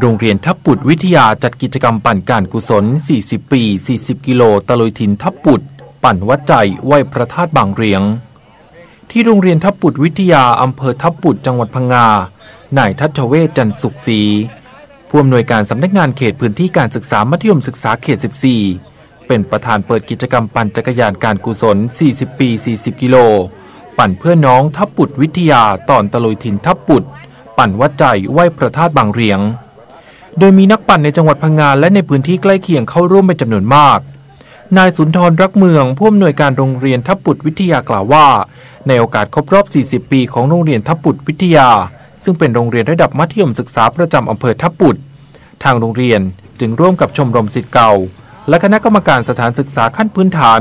โรงเรียนทับปุดวิทยาจัดกิจกรรมปั่นการกุศล 40 ปี 40 กิโลตะลุยทินทับปุด ปั่นวัดใจไหวพระธาตุบางเรียง ที่โรงเรียนทับปุดวิทยาอำเภอทับปุดจังหวัดพังงา นายทัชเวศจันสุขศรีผู้อำนวยการสำนักงานเขตพื้นที่การศึกษามัธยมศึกษาเขต 14 เป็นประธานเปิดกิจกรรมปั่นจักรยานการกุศล 40 ปี 40 กิโล ปั่นเพื่อน้องทับปุดวิทยาตอนตะลุยทินทับปุด ปั่นวัดใจไหวพระธาตุบางเรียง โดยมีนักปั่นในจังหวัดพังงาและในพื้นที่ใกล้เคียงเข้าร่วมเป็นจำนวนมาก นายสุนทรรักเมืองผู้อำนวยการโรงเรียนทับปุดวิทยากล่าวว่า ในโอกาสครบรอบ 40 ปีของโรงเรียนทับปุดวิทยา ซึ่งเป็นโรงเรียนระดับมัธยมศึกษาประจำอำเภอทับปุดทางโรงเรียนจึงร่วมกับชมรมศิษย์เก่า และคณะกรรมการสถานศึกษาขั้นพื้นฐาน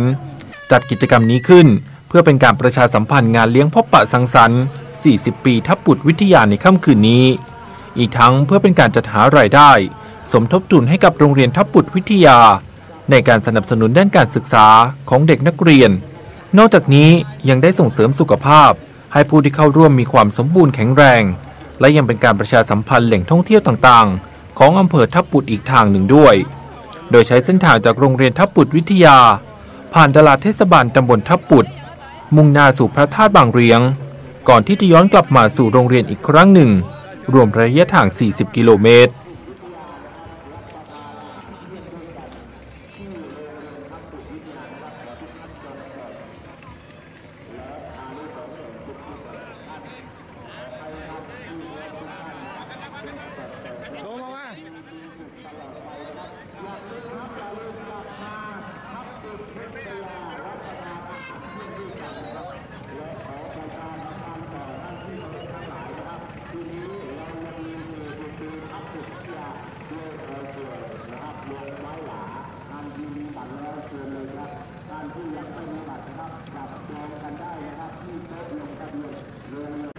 จัดกิจกรรมนี้ขึ้น เพื่อเป็นการประชาสัมพันธ์งานเลี้ยงพบปะสังสรรค์ 40 ปีทับปุดวิทยาในค่ำคืนนี้ อีกทั้งเพื่อเป็นการจัดหารายได้ สมทบทุนให้กับโรงเรียนทับปุดวิทยา ในการสนับสนุนด้านการศึกษาของเด็กนักเรียน นอกจากนี้ยังได้ส่งเสริมสุขภาพ ให้ผู้ที่เข้าร่วมมีความสมบูรณ์แข็งแรง และยังเป็นการประชาสัมพันธ์แหล่งท่องเที่ยวต่างๆ ของอำเภอทับปุดอีกทางหนึ่งด้วย โดยใช้เส้นทางจากโรงเรียนทับปุดวิทยา ผ่านตลาดเทศบาลตำบลทับปุดมุ่งหน้าสู่พระธาตุบางเรียง ก่อนที่จะย้อนกลับมาสู่โรงเรียนอีกครั้งหนึ่ง รวมระยะทาง 40 กิโลเมตร Romeo